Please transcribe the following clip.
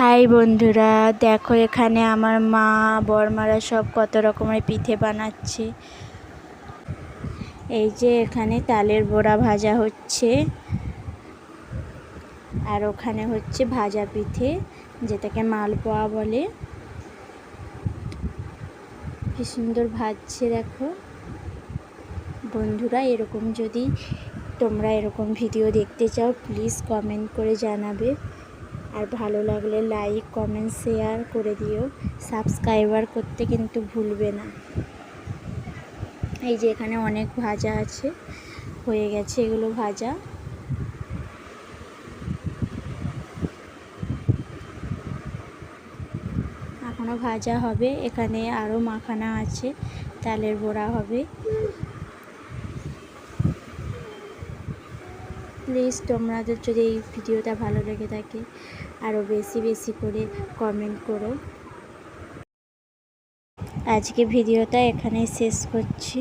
High বন্ধুরা, দেখো এখানে আমার মা, বরমারা সব কত রকমের পিঠে বানাচ্ছে। এই যে এখানে তালের বড়া ভাজা হচ্ছে। আর ওখানে হচ্ছে ভাজা পিঠে, যেটাকে মালপোয়া বলে। কি সুন্দর ভাজছে দেখো। বন্ধুরা, এরকম যদি তোমরা এরকম ভিডিও দেখতে চাও প্লিজ কমেন্ট করে জানাবে। আর ভালো লাগলে লাইক কমেন্ট শেয়ার করে দিও। সাবস্ক্রাইবার করতে কিন্তু ভুলবে না। এই যে এখানে অনেক ভাজা আছে, হয়ে গেছে এগুলো ভাজা। এখনও ভাজা হবে, এখানে আরও মাখানা আছে, তালের বড়া হবে। প্লিজ তোমাদের যদি এই ভিডিওটা ভালো লেগে থাকে আরও বেশি বেশি করে কমেন্ট করো। আজকে ভিডিওটা এখানেই শেষ করছি।